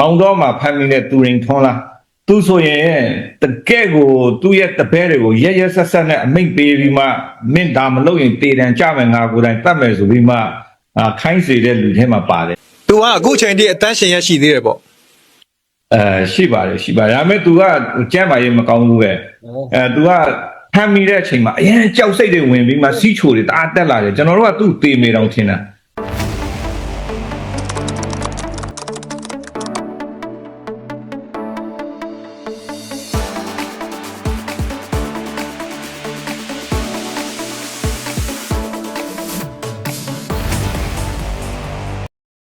မောင်တော်မှာဖမ်းမိတဲ့သူရင်ထွန်းလားသူဆိုရင်တကယ့်ကိုသူ့ရဲ့တပည့်တွေကိုရက်ရက်ဆက်ဆက်နဲ့အမိန့်ပေးပြီးမှမင်းဒါမလုပ်ရင်တေတံကြမယ်ငါကိုယ်တိုင်တတ်မယ်ဆိုပြီးမှအာခိုင်းစေတဲ့လူထဲမှာပါတယ်သူကအခုချိန်ထိအတန်းရှင်ရရှိသေးတယ်ပေါ့အဲရှိပါတယ်ရှိပါတယ်ဒါပေမဲ့ तू ကကြမ်းပါရေးမကောင်းဘူးပဲအဲ तू ကဖမ်းမိတဲ့အချိန်မှာအရင်ကြောက်စိတ်တွေဝင်ပြီးမှစီးချိုတွေတအားတက်လာတယ်ကျွန်တော်တို့ကသူ့တေမေတောင်ထင်တာ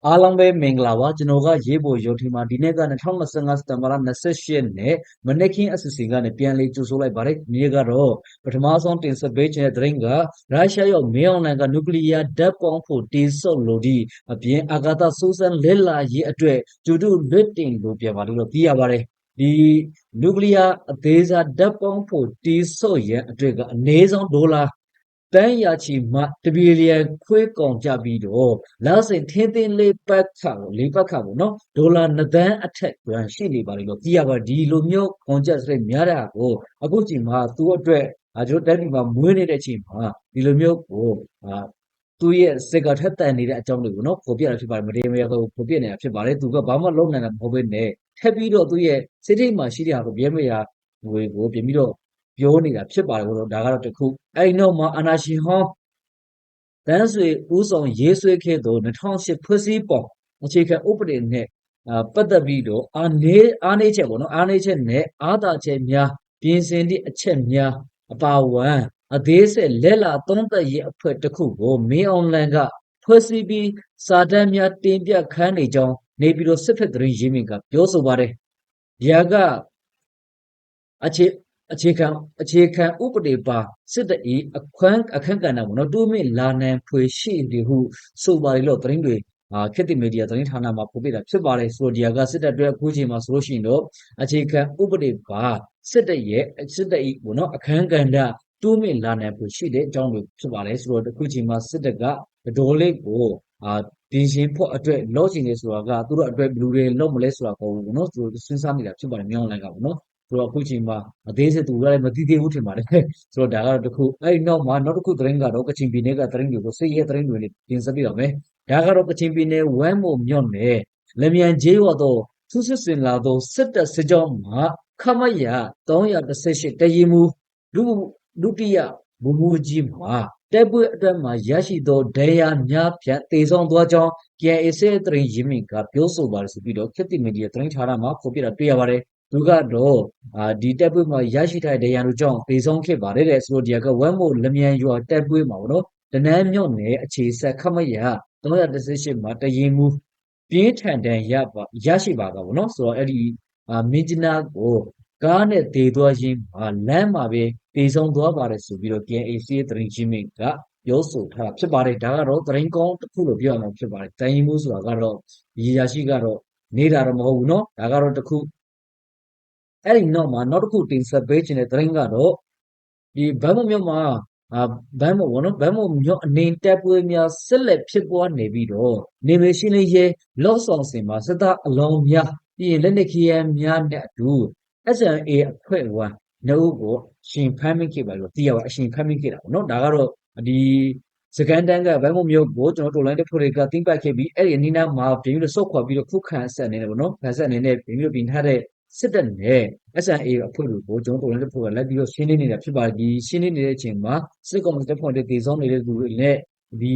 အားလုံးပဲမင်္ဂလာပါကျွန်တော်ကရေးပေါ်ရုံထီမှာဒီနေ့က2025စက်တဘာလ28ရက်နဲ့မနေ့ကင်းအစီအစဉ်ကနေပြန်လေးကြိုဆိုလိုက်ပါတယ်ဒီနေ့ကတော့ပထမဆုံးတင်ဆက်ပေးခြင်းတဲ့သတင်းကရုရှားရောက်မင်းအောင်လှိုင်ကနျူကလ িয়ার ဓာတ်ပေါင်းဖို့တေဆော့လို့ဒီအပြင်အာဂါသဆိုးစမ်းလက်လာရေးအတွက်ကျူတူလွတ်တင်လို့ပြန်ပါလို့သိရပါတယ်ဒီနျူကလ িয়ার အသေးစားဓာတ်ပေါင်းဖို့တေဆော့ရန်အတွက်ကအနည်းဆုံးဒေါ်လာ တန်းရာချီမှတဘီလီယံခွဲကောင်ကြပြီးတော့လာစင်ထင်းထင်းလေးပတ်ခါကိုလေးပတ်ခါကိုနော်ဒေါ်လာ2သန်းအထက်ပြန်ရှိနေပါလိမ့်လို့သိရပါဒီလိုမျိုးကွန်ချက်စရိတ်များတာကိုအခုချိန်မှာသူ့အတွက်အာကျွန်တော်တက်ဒီမှာမွေးနေတဲ့အချိန်မှာဒီလိုမျိုးကိုအာသူ့ရဲ့စက်ကထက်တန်နေတဲ့အကြောင်းတွေကိုနော်ပေါ်ပြတာဖြစ်ပါတယ်မတေမရကိုပေါ်ပြနေတာဖြစ်ပါတယ်သူကဘာမှလုပ်နိုင်တာမဟုတ်ဘဲနဲ့ထပ်ပြီးတော့သူ့ရဲ့စိတ်ထိတ်မှာရှိတဲ့ဟာကိုပြဲမရငွေကိုပြင်ပြီးတော့ ပြောနေတာဖြစ်ပါတယ်ဘို့တော့ဒါကတော့တစ်ခုအဲ့ဒီနောက်မှာအာနာရှင်ဟောင်းတန်းဆွေဦးဆောင်ရေးဆွဲခဲ့သော2008ဖွဲ့စည်းပုံအခြေခံဥပဒေနဲ့အာပတ်သက်ပြီးတော့အာနေအားနေချက်ပေါ့နော်အားနေချက်နဲ့အာသာချက်များပြင်ဆင်သည့်အချက်များအပါအဝင်အသေးစိတ်လက်လာသုံးသက်ရေးအဖွဲ့တစ်ခုကိုမင်းအွန်လိုင်းကဖွဲ့စည်းပြီးစာတမ်းများတင်ပြခန်းနေကြောင်းနေပြည်တော်စစ်ဖက်သတင်းရင်းမြစ်ကပြောဆိုပါတယ်။ဒီဟာကအခြေ အခြေခံအခြေခံဥပဒေပါစစ်တပ်၏အခွင့်အခန့်ကဏ္ဍပေါ့နော်တိုးမြင့်လာနိုင်ဖွယ်ရှိသည်ဟုဆိုပါလေလို့သတင်းတွေအာခေတ်သစ်မီဒီယာသတင်းဌာနမှာဖော်ပြတာဖြစ်ပါတယ်ဆိုတော့ဒီဟာကစစ်တပ်အတွက်အခုချိန်မှာဆိုလို့ရှိရင်တော့အခြေခံဥပဒေပါစစ်တပ်ရဲ့စစ်တပ်၏ပေါ့နော်အခန့်ကဏ္ဍတိုးမြင့်လာနိုင်ဖွယ်ရှိတဲ့အကြောင်းတွေဖြစ်ပါတယ်ဆိုတော့အခုချိန်မှာစစ်တပ်ကဒေါ်လေးကိုအာပြင်ရှင်ဖို့အတွက်လော့ချင်နေဆိုတာကသူတို့အတွက်ဘယ်လိုတွေလုပ်မလဲဆိုတာကိုပေါ့နော်သူတို့စဉ်းစားနေတာဖြစ်ပါတယ်မြောင်းလိုက်ကပေါ့နော် ဆိုတော့အခုချိန်မှာအသေးစိတ်သူကလည်းမသိသေးဘူးထင်ပါတယ်ဆိုတော့ဒါကတော့တစ်ခုအဲ့ဒီနောက်မှာနောက်တစ်ခုသတင်းကတော့ကချင်ပြည်နယ်ကသတင်းတွေကိုစိတ်ရဲသတင်းတွေနဲ့တင်ဆက်ပြတော့မယ်ဒါကတော့ကချင်ပြည်နယ်ဝမ်းမို့မြော့နယ်လမြန်ကျေးရွာတော့သူစစ်စင်လာတော့စစ်တပ်စစ်ကြောင်းမှာခမရ318တရင်မူလူလူတိယဘူမူကြီးမှာတက်ပွဲအတွက်မှာရရှိသောဒဏ်ရာများဖြင့်တေဆောင်သွားကြောင်း KAA စစ်သတင်းရင်းမြစ်ကပြောဆိုပါတယ်ဆိုပြီးတော့ခေတ်သစ်မီဒီယာသတင်းဌာနမှာဖော်ပြတာတွေ့ရပါတယ် သူကတော့အာဒီတက်ပွဲမှာရရှိထားတဲ့ဒဏ်ရာတို့ကြောင့်သေဆုံးခဲ့ပါတယ်တဲ့ဆိုတော့ဒီကဝမ်းမို့လမြန်ရွာတက်ပွဲမှာဗောနော်တနန်းမြို့နယ်အခြေဆက်ခမရ318မှာတရင်မူပြင်းထန်တန်ရပါရရှိပါကဗောနော်ဆိုတော့အဲ့ဒီအာမင်းကျနာကိုကားနဲ့ဒေသွားခြင်းမှာလမ်းမှာပဲသေဆုံးသွားပါတယ်ဆိုပြီးတော့ KAC သတင်းချင်းမြစ်ကပြောဆိုထားတာဖြစ်ပါတယ်ဒါကတော့သတင်းကောင်းတစ်ခုလို့ပြောရမှာဖြစ်ပါတယ်တရင်မူဆိုတာကတော့ရေရရှိကတော့နေတာတော့မဟုတ်ဘူးเนาะဒါကတော့တစ်ခု အဲ့ဒီနောက်မှာနောက်တစ်ခုတင်ဆက်ပေးခြင်းတဲ့သတင်းကတော့ဒီဘမ်းမမြို့မှာအာဘမ်းမဘောနော်ဘမ်းမမြို့အနေတက်ပွဲများဆက်လက်ဖြစ်ပွားနေပြီးတော့နေမေရှင်းလေးရဲလော့ဆောင်စင်မှာစစ်သားအလောင်းများပြီးရင်လက်နက်ခဲယမ်းများနဲ့အတူ SNA အဖွဲ့ဝါနှုတ်ကိုရှင်ဖမ်းမိခဲ့ပါလို့သိရပါအရှင်ဖမ်းမိခဲ့တာပေါ့နော်ဒါကတော့ဒီစကန်တန်းကဘမ်းမမြို့ကိုကျွန်တော်တို့ line တစ်ဖွဲ့တွေကတင်းပတ်ခဲ့ပြီးအဲ့ဒီအနီးနားမှာပြင်ပြီးတော့စုတ်ခွာပြီးတော့ခုခံဆက်နေတယ်ပေါ့နော်ခံဆက်အနေနဲ့ပြင်ပြီးတော့ပြင်ထားတဲ့ စစ်တပ်နဲ့ SNA အဖွဲ့တွေကို ကျွန်တော်တို့လည်းတစ်ဖွဲ့က လိုက်ပြီးတော့ ရှင်းနေနေတာဖြစ်ပါတယ် ဒီရှင်းနေနေတဲ့အချိန်မှာ စစ်ကောင်စီတပ်ဖွဲ့တွေတည်ဆောင်နေတဲ့သူတွေနဲ့ဒီ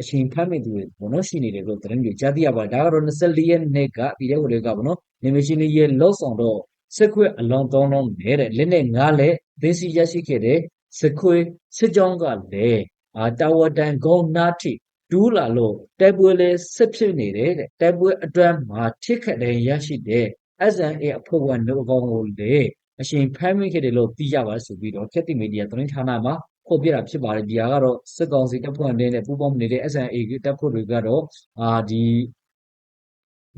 အချိန်ဖမ်းမဲ့သူတွေဘောနော် ရှိနေတယ်လို့ သတင်းတွေ ကြားသိရပါတယ် ဒါကတော့24ရက်နေ့ကပြည်တဲ့ဟိုတွေကဘောနော်နေမရှင်လေးရဲ့လော့ဆောင်တော့ စစ်ခွေအလွန်သုံးလုံးနေတဲ့ လက်နဲ့ငားလက်သင်းစီရရှိခဲ့တဲ့စစ်ခွေစစ်ကြောင်းကလည်းအာတာဝတန်ဂုံနာတိတူးလာလို့ တိုက်ပွဲလဲစစ်ဖြစ်နေတယ်တဲ့ တိုက်ပွဲအတွမ်းမှာ ထိခတ်တဲ့ရရှိတဲ့ SNA အဖွဲ့ဝင်တို့အကောင်ကိုလေအရှင်ဖမ်းမိခဲ့တယ်လို့သိရပါတယ်ဆိုပြီးတော့ခက်တိမီဒီယာသတင်းဌာနမှာဖော်ပြတာဖြစ်ပါတယ်ဒီဟာကတော့စစ်ကောင်စီတပ်ဖွဲ့နဲ့ပူးပေါင်းနေတဲ့ SNA တပ်ဖွဲ့တွေကတော့အာဒီ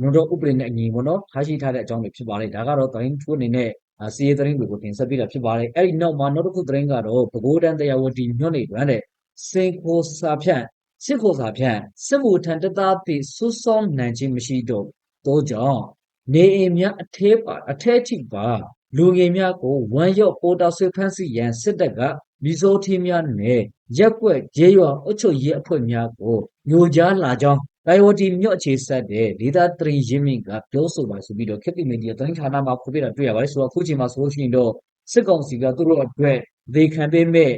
မြို့တော်ဥပဒေနဲ့အညီပေါ့နော်ထားရှိထားတဲ့အကြောင်းတွေဖြစ်ပါတယ်ဒါကတော့သတင်းထိုးအနေနဲ့အာစီးရီးသတင်းတွေကိုတင်ဆက်ပေးတာဖြစ်ပါတယ်အဲ့ဒီနောက်မှာနောက်တစ်ခုသတင်းကတော့ပကိုးတန်းတရားဝတီမြို့နယ်တွင်တဲ့စင်ခိုစာဖြန့်စစ်ခိုစာဖြန့်စစ်မှုထံတသားသည့်ဆူဆောင်းနိုင်ခြင်းမရှိတော့သောကြောင့် နေအိမ်များအထဲပါအထဲထိပါလူငယ်များကိုဝမ်းရော့ပေါ်တာဆွေဖမ်းဆီးရန်စစ်တပ်ကမီဇိုတီများနဲ့ရက်ကွက်ဂျေးရွာအုပ်ချုပ်ရေးအဖွဲ့များကိုညိုကြားလာကြောင်းတိုင်ဝတီမြို့အခြေဆက်တဲ့ဒေသတရင်ရင်းမြစ်ကပြောဆိုပါဆိုပြီးတော့ခေတ်တိမီဒီယာတိုင်းဌာနမှာဖော်ပြတာတွေ့ရပါတယ်ဆိုတော့အခုချိန်မှာဆိုလို့ရှိရင်တော့စစ်ကောင်စီကသူတို့အတွက်ဒေခံပေးမဲ့အာ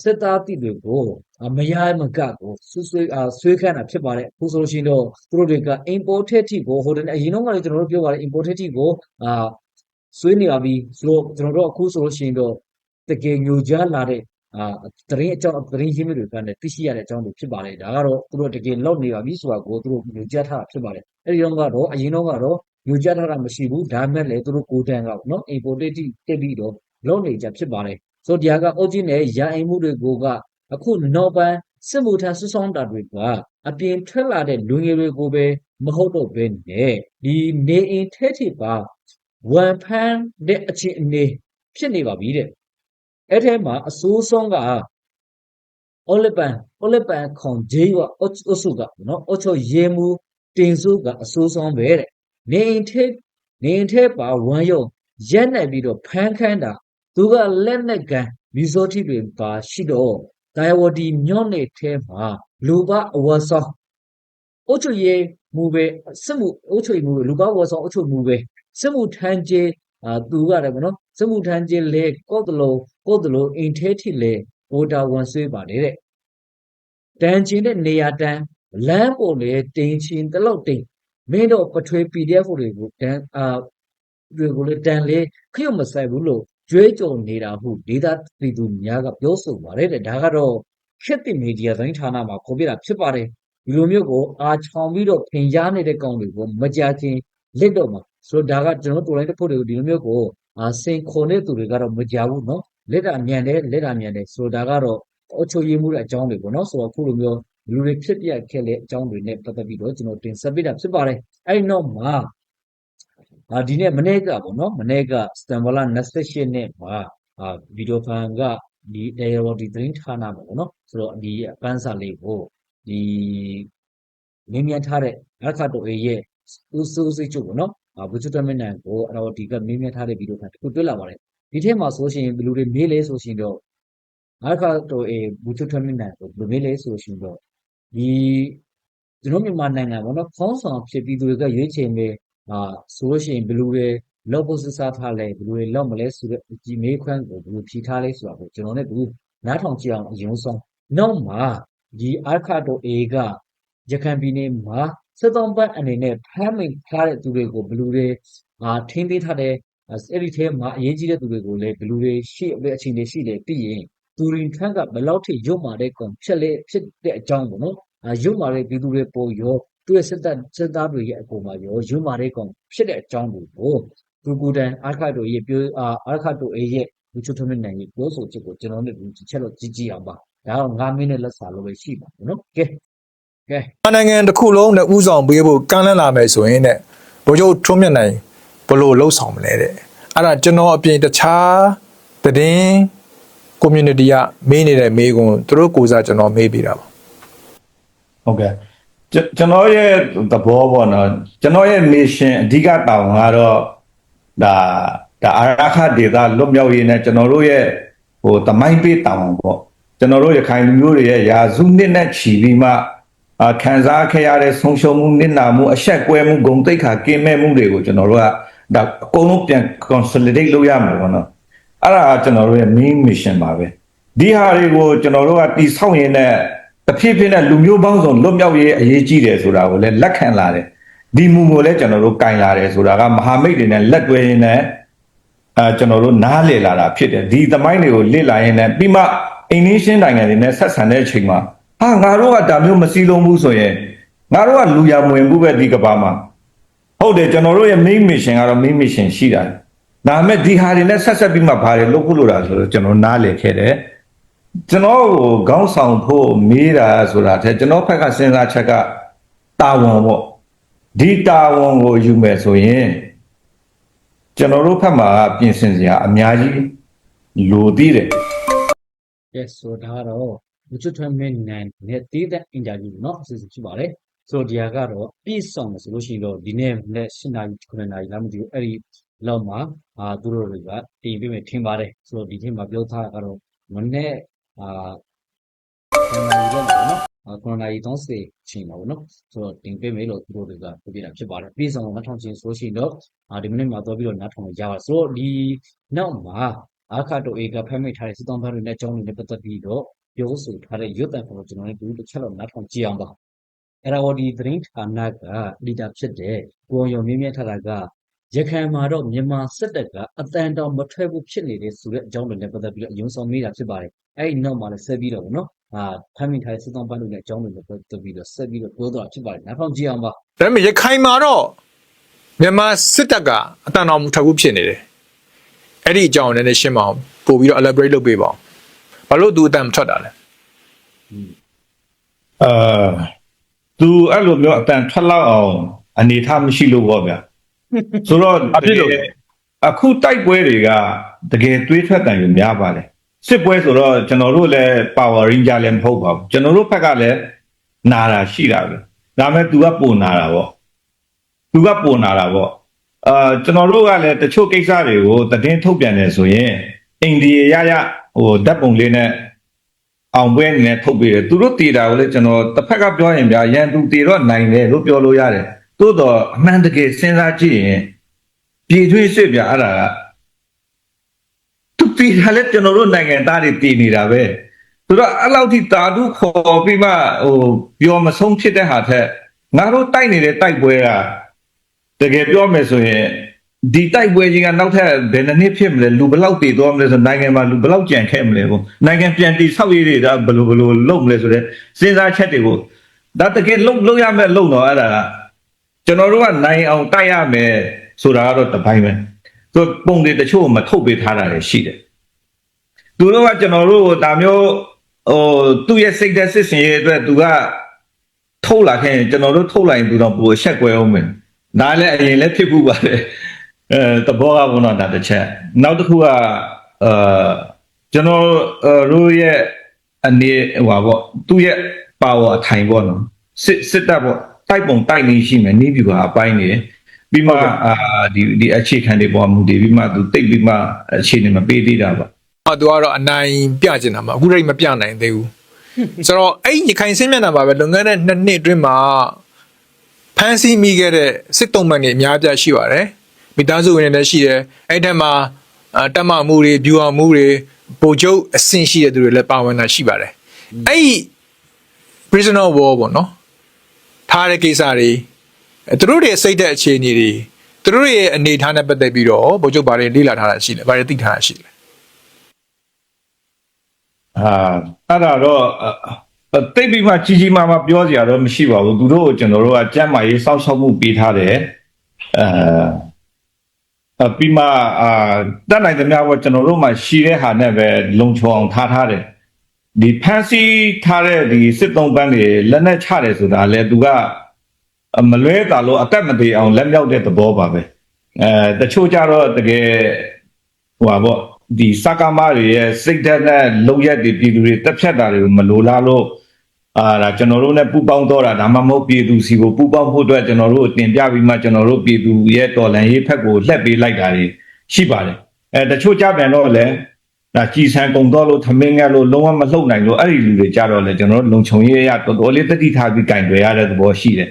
စစ်သားတိတွေကိုအာမရမကကိုဆွဆွေးအာဆွေးခန့်တာဖြစ်ပါတယ်အခုဆိုလို့ရှိရင်တော့သူတို့တွေက imported ထိကိုဟိုတည်းအရင်တော့ကလည်းကျွန်တော်တို့ပြောပါတယ် imported ထိကိုအာဆွေးနေပါပြီဆိုတော့ကျွန်တော်တို့အခုဆိုလို့ရှိရင်တော့တကယ်ညိုကြားလာတဲ့အာတရင်အကြောင်းတရင်ရင်းမြစ်တွေကလည်းသိရှိရတဲ့အကြောင်းတွေဖြစ်ပါတယ်ဒါကတော့သူတို့တကယ်လောက်နေပါပြီဆိုတာကိုသူတို့ညိုကြားထားတာဖြစ်ပါတယ်အဲဒီတော့ကတော့အရင်တော့ကတော့ညိုကြားထားတာမရှိဘူးဒါမဲ့လည်းသူတို့ကိုတန်ကပေါ့နော် imported ထိတက်ပြီးတော့လောက်နေကြဖြစ်ပါတယ် ဆိုတော့ဒီဟာကအုတ်ကြီးနဲ့ရာအိမ်မှုတွေကိုကအခုနောက်ပိုင်းစစ်မှုထမ်းဆွဆောင်တာတွေကအပြင်ထွက်လာတဲ့လူငယ်တွေကိုပဲမဟုတ်တော့ဘဲနဲ့ဒီနေအိမ်ထဲထိပါဝန်ဖမ်းတဲ့အခြေအနေဖြစ်နေပါပြီတဲ့အဲ့ထဲမှာအစိုးဆုံးကအော်လပန်အော်လပန်ခွန်ဂျေးဝအုတ်စုကနော်အုတ်ချောရေမူတင်စုကအစိုးဆုံးပဲတဲ့နေအိမ်ထဲနေအိမ်ထဲပါဝမ်းရုံရက်နိုင်ပြီးတော့ဖမ်းခန်းတာ သူကလက်နဲ့ကန်မီဇိုတီတွေပါရှိတော့ဒိုင်ဝတီညွန့်နေထဲမှာလူပအဝဆောင်းအုတ်ချရေမူပဲစစ်မှုအုတ်ချရေမူပဲလူပအဝဆောင်းအုတ်ချမူပဲစစ်မှုထမ်းကျေအာသူကလည်းဗောနော်စစ်မှုထမ်းကျေလေကော့တလုံးကော့တလုံးအိမ်ထဲထိလေဗိုတာဝန်ဆွေးပါတယ်တဲ့တန်ချင်းတဲ့နေရာတန်းလမ်းပေါ်လေတင်ချင်းတလောက်တင်မင်းတို့ပထွေ PDF တွေကိုတန်အာတွေကိုလေတန်လေခရုတ်မဆိုင်ဘူးလို့ ကြွေးကြော်နေတာဟုဒေတာပြည်သူများကပြောဆိုပါတယ်တဲ့ဒါကတော့ခက်တဲ့မီဒီယာသတင်းဌာနမှာခေါ်ပြတာဖြစ်ပါတယ်ဒီလိုမျိုးကိုအာချောင်ပြီးတော့ဖင်ကြားနေတဲ့ကောင်တွေကိုမကြခင်လက်တော့မှာဆိုတော့ဒါကကျွန်တော်တို့တော်လိုင်းတစ်ဖို့တွေကိုဒီလိုမျိုးကိုအာစင်ခွန်တဲ့သူတွေကတော့မကြဘူးเนาะလက်တာမြန်တယ်လက်တာမြန်တယ်ဆိုတော့ဒါကတော့ အုတ်ချုပ်ရည်မှုတဲ့အကြောင်းတွေပေါ့နော်ဆိုတော့အခုလိုမျိုးလူတွေဖြစ်ပြခဲ့တဲ့အကြောင်းတွေနဲ့ပတ်သက်ပြီးတော့ကျွန်တော်တင်ဆက်ပေးတာဖြစ်ပါတယ်အဲ့ဒီနောက်မှာ အာဒီနေ့မနေ့ကပေါ့နော်မနေ့ကစတန်ဘလာ28နဲ့မှာအာဗီဒီယိုဖန်ကဒီဒေရဝတီသတင်းဌာနပေါ့နော်ဆိုတော့ဒီအပန်းစာလေးကိုဒီမြင်မြန်ထားတဲ့အခါတော့ရဲ့ဦးစိုးစိတ်ချုပ်ပေါ့နော်အာဘူချတမန်နန်ကိုအဲ့တော့ဒီကမြင်မြန်ထားတဲ့ဗီဒီယိုဖန်တစ်ခုတွေ့လာပါတယ်ဒီထဲမှာဆိုရှင်ဘယ်လူတွေမေးလဲဆိုရှင်တော့နောက်တစ်ခါတော့အေဘူချွတ်ထွန်းမြင့်နိုင်ကိုဘယ်လိုမေးလဲဆိုရှင်တော့ဒီကျွန်တော်မြန်မာနိုင်ငံပေါ့နော်ခေါင်းဆောင်ဖြစ်ပြီးသူတွေကရွေးချယ်မယ် အာဆိုလို့ရှိရင်ဘယ်လိုတွေလောက်ဖို့စစားထားလဲဘယ်လိုတွေလောက်မလဲဆိုတော့ဒီမေးခွန်းကိုဘယ်လိုဖြေထားလဲဆိုတာကိုကျွန်တော်လည်းဘူးနားထောင်ကြည့်အောင်အရင်ဆုံးနောက်မှာဒီအာခါတိုအေကရခိုင်ပြည်နယ်မှာစစ်တောင်းပတ်အနေနဲ့ဖမ်းမိထားတဲ့သူတွေကိုဘယ်လိုတွေအာထင်းသေးထားတဲ့အဲ့ဒီထဲမှာအရေးကြီးတဲ့သူတွေကိုလည်းဘယ်လိုတွေရှိအပဲအခြေအနေရှိတယ်ပြီးရင်သူရင်ထက်ကဘယ်လောက်ထိရုပ်မာတဲ့ကောင်ဖြစ်လေဖြစ်တဲ့အကြောင်းပေါ့နော်။အဲရုပ်မာတဲ့ပြည်သူတွေပေါ်ရော သူ့ရဲ့စစ်တပ်စစ်သားတွေရဲ့အပေါ်မှာရောရုပ်မာတဲ့ကောင်ဖြစ်တဲ့အကြောင်းတွေကိုသူကိုယ်တိုင်အာခတ်တို့ရဲ့ပြောအာအာခတ်တို့ရဲ့လူချုပ်ထွန်းနိုင်ရဲ့ပြောဆိုချက်ကိုကျွန်တော်တို့ဒီချက်တော့ကြည့်ကြည့်အောင်ပါ။ဒါတော့9မိနစ်လက်စာလို့ပဲရှိပါဘူးနော်။ကဲကဲနိုင်ငံတစ်ခုလုံးနဲ့ဥဆောင်ပေးဖို့ကမ်းလှမ်းလာမယ်ဆိုရင်တဲ့ဘိုးချုပ်ထုံးမြတ်နိုင်ဘလို့လှုပ်ဆောင်မလဲတဲ့အဲ့ဒါကျွန်တော်အပြင်တခြားသတင်း community ကမေးနေတဲ့မေးခွန်းသူတို့ကိုယ်စားကျွန်တော်မေးပြတာပါဟုတ်ကဲ့ ကျွန်ကျွန်တော်ရဲ့သဘောပေါ့နော်ကျွန်တော်ရဲ့ mission အဓိကတောင်းကတော့ဒါဒါအာရခဒေတာလွတ်မြောက်ရေးနဲ့ကျွန်တော်တို့ရဲ့ဟိုတမိုင်းပေးတောင်းပေါ့ကျွန်တော်တို့ရခိုင်လူမျိုးတွေရဲ့ယာစုနှစ်နဲ့ချီပြီးမှအာခံစားခဲ့ရတဲ့ဆုံးရှုံးမှုနစ်နာမှုအဆက်ကွဲမှုဂုံတိတ်ခါကင်းမဲ့မှုတွေကိုကျွန်တော်တို့ကဒါအကုန်လုံးပြန် consolidate လုပ်ရမှာပေါ့နော်အဲ့ဒါကကျွန်တော်တို့ရဲ့ main mission ပါပဲဒီဟာတွေကိုကျွန်တော်တို့ကတီဆောက်ရင်းနဲ့ တဖြည်းဖြည်းနဲ့လူမျိုးပေါင်းစုံလွတ်မြောက်ရေးအရေးကြီးတယ်ဆိုတာကိုလည်းလက်ခံလာတယ်ဒီမူကိုလည်းကျွန်တော်တို့ကင်လာတယ်ဆိုတာကမဟာမိတ်တွေနဲ့လက်တွဲရင်းနဲ့အဲကျွန်တော်တို့နားလည်လာတာဖြစ်တယ်ဒီသမိုင်းတွေကိုလေ့လာရင်းနဲ့ပြီးမှအိန္ဒိရှင်းနိုင်ငံတွေနဲ့ဆက်ဆံတဲ့အချိန်မှာဟာငါတို့ကဒါမျိုးမစည်းလုံးဘူးဆိုရင်ငါတို့ကလူရမဝင်ဘူးပဲဒီကဘာမှာဟုတ်တယ်ကျွန်တော်တို့ရဲ့ main mission ကတော့ main mission ရှိတာဒါပေမဲ့ဒီဟာတွေနဲ့ဆက်ဆက်ပြီးမှဘာတွေလုပ်ဖို့လိုတာဆိုတော့ကျွန်တော်နားလည်ခဲ့တယ် ကျွန်တော်ကိုခေါင်းဆောင်ဖို့မေးတာဆိုတာတဲ့ကျွန်တော်ဘက်ကစဉ်းစားချက်ကတာဝန်ပေါ့ဒီတာဝန်ကိုယူမယ်ဆိုရင်ကျွန်တော်တို့ဘက်မှာပြင်ဆင်စရာအများကြီးလိုသေးတယ် yes ဆိုတော့ဒါကတော့ဘူချွတ်ထွန်းမြင့်နိုင်နဲ့တည်တဲ့အင်တာဗျူးเนาะအစီအစဉ်ဖြစ်ပါတယ် ဆိုတော့ဒီဟာကတော့ပြည့်စုံတယ်ဆိုလို့ရှိရင်တော့ဒီနေ့နဲ့၈နာရီ9နာရီလားမသိဘူးအဲ့ဒီလောက်မှာအာသူတို့တွေကတင်ပြမယ်ထင်ပါတယ်ဆိုတော့ဒီထင်မှာပြောထားတာကတော့မနေ့ အာ9နာရီလောက်ပါနော်အာ9နာရီ30ချိန်ပါဘောနော်ဆိုတော့တင်ပြမယ်လို့သူတို့တွေကပြောပြတာဖြစ်ပါတယ်ပြည့်စုံတော့နောက်ထောင်ချင်းဆိုလို့ရှိရင်တော့အာဒီမိနစ်မှာတော့ပြီးတော့နောက်ထောင်ရပါဆိုတော့ဒီနောက်မှာအခါတိုအေကဖမ်းမိထားတဲ့စစ်တောင်းဖမ်းတွေနဲ့အကြောင်းတွေနဲ့ပတ်သက်ပြီးတော့ပြောဆိုထားတဲ့ရွတ်တန်ကိုကျွန်တော်တို့တစ်ချက်တော့နောက်ထောင်ကြည့်အောင်ပါအဲ့ဒါဟောဒီသတင်းဌာနကလီတာဖြစ်တဲ့ကိုအောင်ရုံမြင့်မြတ်ထားတာက ရခိုင်မှာတော့မြန်မာစစ်တပ်ကအတန်တောင်မထွက်ဘူးဖြစ်နေတဲ့ဆိုတဲ့အကြောင်းတွေနဲ့ပတ်သက်ပြီးတော့အယုံဆောင်မိတာဖြစ်ပါတယ်အဲ့ဒီနောက်မှာလည်းဆက်ပြီးတော့ဗောနော်အာဖမ်းမိထားတဲ့စစ်တောင်းပန်းတွေနဲ့အကြောင်းတွေနဲ့ပတ်သက်ပြီးတော့ဆက်ပြီးတော့ပြောတော့ဖြစ်ပါတယ်နောက်ထောင်ကြည့်အောင်ပါဒါပေမဲ့ရခိုင်မှာတော့မြန်မာစစ်တပ်ကအတန်တော်မထဘူးဖြစ်နေတယ်အဲ့ဒီအကြောင်းလည်းနည်းရှင်းမအောင်ပို့ပြီးတော့ elaborate လုပ်ပေးပါဦးဘာလို့သူအတန်မထွက်တာလဲအာသူအဲ့လိုမျိုးအတန်ထွက်လောက်အောင်အနေထားမရှိလို့ပေါ့ဗျာ ဆိုတော့အဖြစ်လို့တကယ်အခုတိုက်ပွဲတွေကတကယ်တွေးထွက်တန်ယူများပါတယ်စစ်ပွဲဆိုတော့ကျွန်တော်တို့လည်း power ranger လည်းမဟုတ်ပါဘူးကျွန်တော်တို့ဘက်ကလည်းနာတာရှိတာပဲဒါပေမဲ့ तू ကပုံနာတာပေါ့သူကပုံနာတာပေါ့အာကျွန်တော်တို့ကလည်းတချို့ကိစ္စတွေကိုသတင်းထုတ်ပြန်နေဆိုရင်အိန္ဒိယရရဟိုဓာတ်ပုံလေးနဲ့အောင်ပွဲအနေနဲ့ထုတ်ပေးတယ်သူတို့တည်တာကိုလည်းကျွန်တော်တစ်ဖက်ကပြောရင်ဗျာရန်သူတည်တော့နိုင်တယ်လို့ပြောလို့ရတယ် သို့တော့အမှန်တကယ်စဉ်းစားကြည့်ရင်ပြည်သွေးစစ်ဗျာအဲ့ဒါကသူတည်တာလည်းကျွန်တော်တို့နိုင်ငံသားတွေတည်နေတာပဲသူတို့အဲ့လောက်ထိတာဓုခေါ်ပြီးမှဟိုပြောမဆုံးဖြစ်တဲ့ဟာထက်ငါတို့တိုက်နေတဲ့တိုက်ပွဲကတကယ်ပြောမယ်ဆိုရင်ဒီတိုက်ပွဲကြီးကနောက်ထပ်ဘယ်နှစ်နှစ်ဖြစ်မလဲလူဘယ်လောက်တည်သွားမလဲဆိုနိုင်ငံမှာလူဘယ်လောက်ကြံခဲ့မလဲပေါ့နိုင်ငံပြန်တည်ဆောက်ရေးတွေကဘယ်လိုဘယ်လိုလုပ်မလဲဆိုတော့စဉ်းစားချက်တွေကိုဒါတကယ်လုံလုံရမယ်လုံတော့အဲ့ဒါက ကျွန်တော်တို့ကနိုင်အောင်တိုက်ရမယ်ဆိုတာကတော့တစ်ပိုင်းပဲသူပုံတွေတချို့မထုတ်ပေးထားတာလည်းရှိတယ်သူတို့ကကျွန်တော်တို့ကိုဒါမျိုးဟိုသူ့ရဲ့စိတ်သက်စစ်စင်ရဲ့အတွက်သူကထုတ်လာခဲ့ရင်ကျွန်တော်တို့ထုတ်လိုက်ရင်သူတော့ပိုအဆက်ကွဲအောင်မယ်ဒါလည်းအရင်လည်းဖြစ်ဘူးပါတယ်အဲတဘောကဘုံတော့ဒါတစ်ချက်နောက်တစ်ခုကအဲကျွန်တော်တို့ရဲ့အနေဟိုပါပေါ့သူ့ရဲ့ power အထိုင်ပေါ့နော်စစ်စစ်တပ်ပေါ့ တိုက်ပုံတိုက်နေရှိမယ်နေပြူကအပိုင်းနေပြီးမှအာဒီဒီအခြေခံတွေပေါ်မူတည်ပြီးမှသူတိတ်ပြီးမှအခြေအနေမပေးသေးတာပါအော်သူကတော့အနိုင်ပြကျင်တာမှာအခုတည်းမပြနိုင်သေးဘူးဆိုတော့အဲ့ဒီရခိုင်စင်းမျက်နှာပါပဲလွန်ခဲ့တဲ့နှစ်နှစ်အတွင်းမှာဖန်စီမိခဲ့တဲ့စစ်တုံးမှန်တွေအများပြရှိပါတယ်မိသားစုဝင်တွေလည်းရှိတယ်အဲ့ထက်မှာအာတက်မမှုတွေဗျူဟာမှုတွေပိုကျုပ်အဆင့်ရှိတဲ့သူတွေလည်းပါဝင်တာရှိပါတယ်အဲ့ဒီ prisoner war ပေါ့နော် ထားတဲ့ကိစ္စတွေအဲသူတို့တွေစိတ်တဲ့အခြေအနေတွေသူတို့ရဲ့အနေအထားနဲ့ပတ်သက်ပြီးတော့ဗိုလ်ချုပ်ဘာတွေလေ့လာထားတာရှိလဲဘာတွေသိထားတာရှိလဲဟာအဲ့ဒါတော့အတိတ်ပြီးမှကြီးကြီးမားမားပြောစရာတော့မရှိပါဘူးသူတို့ကိုကျွန်တော်တို့ကကြမ်းမာရေးစောင့်ရှောက်မှုပေးထားတယ်အဲအပြီးမှအာတက်နိုင်သမျှပေါ့ကျွန်တော်တို့မှရှိတဲ့ဟာနဲ့ပဲလုံခြုံအောင်ထားထားတယ် ဒီဖန်စီထားတဲ့ဒီစစ်သုံးပန်းတွေလက်နဲ့ချတယ်ဆိုတာလေသူကအမလွဲတာလို့အသက်မသေးအောင်လက်မြောက်တဲ့သဘောပါပဲအဲတချို့ကြတော့တကယ်ဟိုပါပေါ့ဒီစကားမတွေရဲ့စိတ်ဓာတ်နဲ့လုံရက်တွေပြည်သူတွေတက်ဖြတ်တာတွေကိုမလိုလားလို့အာဒါကျွန်တော်တို့နဲ့ပူပေါင်းတော့တာဒါမှမဟုတ်ပြည်သူစီကိုပူပေါင်းဖို့အတွက်ကျွန်တော်တို့တင်ပြပြီးမှကျွန်တော်တို့ပြည်သူရဲ့တော်လှန်ရေးဖက်ကိုလှက်ပေးလိုက်တာတွေရှိပါတယ်အဲတချို့ကြပြန်တော့လည်း ဒါကြည်ဆန်ကုံတော့လို့သမင်းငယ်လို့လုံးဝမလှုပ်နိုင်လို့အဲ့ဒီလူတွေကြတော့လေကျွန်တော်တို့လုံခြုံရေးရတော်တော်လေးတတိထားပြီးကင်တွေရတဲ့သဘောရှိတယ်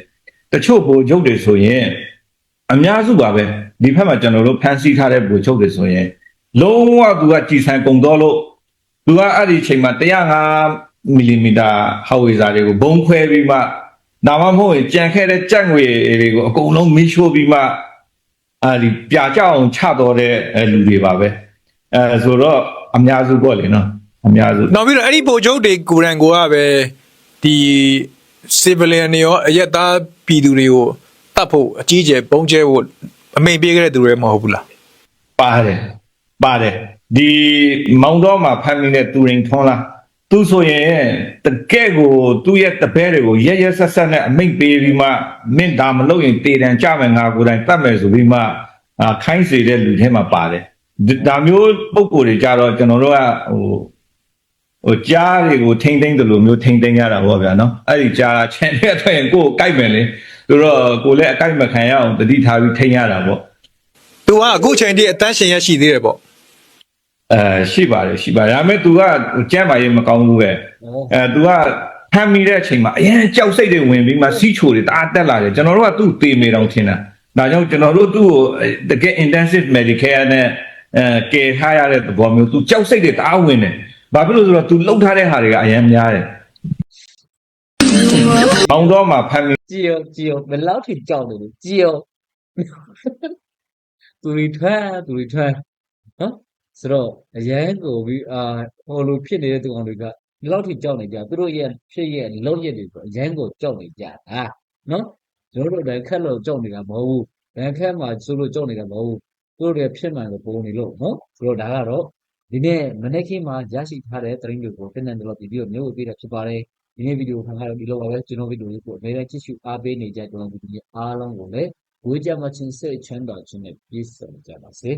တချို့ဘိုလ်ချုပ်တွေဆိုရင်အများစုပါပဲဒီဖက်မှာကျွန်တော်တို့ဖန်ဆီးထားတဲ့ဘိုလ်ချုပ်တွေဆိုရင်လုံးဝသူကကြည်ဆန်ကုန်တော့လို့သူကအဲ့ဒီအချိန်မှာ105မီလီမီတာဟောက်ဝေဇာတွေကိုဘုံခွဲပြီးမှဒါမှမဟုတ်ရင်ကြံခဲ့တဲ့ကြက်ငွေတွေကိုအကုန်လုံးမီးရှို့ပြီးမှအဲ့ဒီပြာကြအောင်ချတော်တဲ့အဲ့လူတွေပါပဲအဲဆိုတော့ အများစုပေါ့လေနော်အများစုနောက်ပြီးတော့အဲ့ဒီဗိုလ်ချုပ်တွေကိုယ်ရန်ကိုကပဲဒီ civilian တွေရောအရက်သားပြည်သူတွေကိုတတ်ဖို့အကြီးအကျယ်ပုံကျဲဖို့အမိန်ပေးခဲ့တဲ့သူတွေမဟုတ်ဘူးလားပါတယ်ပါတယ်ဒီမောင်တော်မှာဖမ်းနေတဲ့သူရင်ထွန်းလားသူဆိုရင်တကယ့်ကိုသူ့ရဲ့တပည့်တွေကိုရက်ရက်ဆက်ဆက်နဲ့အမိတ်ပေးပြီးမှမင်းဒါမလုပ်ရင်တေတံကြမယ်ငါကိုယ်တိုင်တတ်မယ်ဆိုပြီးမှအာခိုင်းစေတဲ့လူထဲမှာပါတယ် ဒီဒါမျိုးပုံကိုယ်တွေကြတော့ကျွန်တော်တို့ကဟိုဟိုကြားတွေကိုထိမ့်သိမ့်တယ်လို့မျိုးထိမ့်သိမ့်ရတာပေါ့ဗျာနော်အဲ့ဒီကြားချန်တဲ့အတွက်ရင်ကိုယ်ကိုကြိုက်မယ်လေဆိုတော့ကိုယ်လည်းအကြိုက်မခံရအောင်တတိထားပြီးထိမ့်ရတာပေါ့သူကအခုချိန်ထိအတန်းရှင်ရရှိသေးတယ်ပေါ့အဲရှိပါတယ်ရှိပါတယ်ဒါပေမဲ့ तू ကကြမ်းပါရေးမကောင်းဘူးပဲဟောအဲ तू ကဖမ်းမိတဲ့အချိန်မှာအရင်ကြောက်စိတ်တွေဝင်ပြီးမှစီးချိုတွေတအားတက်လာတယ်ကျွန်တော်တို့ကသူ့တေမေတောင်ထင်တာဒါကြောင့်ကျွန်တော်တို့သူ့ကိုတကယ် intensive medicare နဲ့ အဲကယ်ထားရတဲ့သဘောမျိုး तू ကြောက်စိတ်တွေတအားဝင်တယ်ဘာဖြစ်လို့လဲဆိုတော့ तू လှုပ်ထားတဲ့ဟာတွေကအရင်များတယ်။ပေါင်းတော့မှဖမ်းမိကြည်ရောကြည်ရောဘယ်လောက်ထိကြောက်နေလဲကြည်ရောသူတွေထွက်သူတွေထွက်နော်ဆိုတော့အရန်ကိုပြီးအာဟိုလိုဖြစ်နေတဲ့သူအောင်တွေကဒီလောက်ထိကြောက်နေကြသူတို့ရဲ့ဖြစ်ရဲ့လုံးရက်တွေဆိုအရန်ကိုကြောက်နေကြတာနော်ကျွန်တော်တို့လည်းခက်လို့ကြောက်နေတာမဟုတ်ဘူးဘယ်ခက်မှဆိုလို့ကြောက်နေတာမဟုတ်ဘူး သူတို့တွေဖြစ်မှန်ကိုပုံနေလို့နော်ဆိုတော့ဒါကတော့ဒီနေ့မနေ့ကမှရရှိထားတဲ့သတင်းတွေကိုတင်တဲ့တော့ဗီဒီယိုမျိုးကိုပြတာဖြစ်ပါတယ်ဒီနေ့ဗီဒီယိုခံရတော့ဒီလိုပါပဲကျွန်တော်ဗီဒီယိုလေးကိုအများကြီးကြည့်ရှုအားပေးနေကြကျွန်တော်ဗီဒီယိုအားလုံးကိုလည်းဝေးကြမချင်းစိတ်ချမ်းသာခြင်းနဲ့ပြည့်စုံကြပါစေ